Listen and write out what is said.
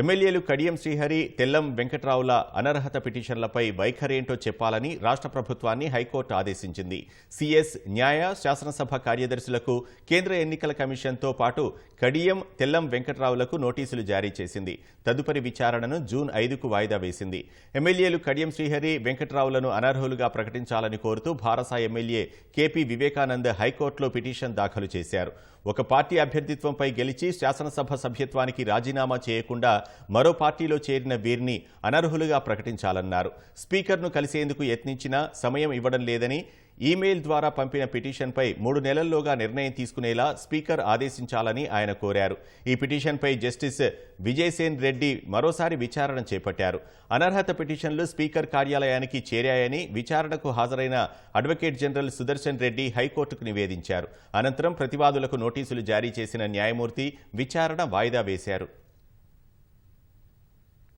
ఎమ్మెల్యేలు కడియం శ్రీహరి తెల్లం వెంకట్రావుల అనర్హత పిటిషన్లపై వైఖరేంటో చెప్పాలని రాష్ట్ర ప్రభుత్వాన్ని హైకోర్టు ఆదేశించింది. సీఎస్ న్యాయ శాసనసభ కార్యదర్శులకు కేంద్ర ఎన్నికల కమిషన్తో పాటు కడియం తెల్లం వెంకట్రావులకు నోటీసులు జారీ చేసింది. తదుపరి విచారణను జూన్ ఐదుకు వాయిదా వేసింది. ఎమ్మెల్యేలు కడియం శ్రీహరి వెంకట్రావులను అనర్హులుగా ప్రకటించాలని కోరుతూ భారస ఎమ్మెల్యే కేపీ వివేకానంద్ హైకోర్టులో పిటిషన్ దాఖలు చేశారు. ఒక పార్టీ అభ్యర్థిత్వంపై గెలిచి శాసనసభ సభ్యత్వానికి రాజీనామా చేయకుండా మరో పార్టీలో చేరిన వీరిని అనర్హులుగా ప్రకటించాలన్నారు. స్పీకర్ను కలిసేందుకు యత్నించినా సమయం ఇవ్వడం లేదని ఈమెయిల్ ద్వారా పంపిన పిటిషన్పై మూడు నెలల్లోగా నిర్ణయం తీసుకునేలా స్పీకర్ ఆదేశించాలని ఆయన కోరారు. ఈ పిటిషన్పై జస్టిస్ విజయసేన్ రెడ్డి మరోసారి విచారణ చేపట్టారు. అనర్హత పిటిషన్లు స్పీకర్ కార్యాలయానికి చేరాయని విచారణకు హాజరైన అడ్వకేట్ జనరల్ సుదర్శన్ రెడ్డి హైకోర్టుకు నివేదించారు. అనంతరం ప్రతివాదులకు నోటీసులు జారీ చేసిన న్యాయమూర్తి విచారణ వాయిదా వేశారు.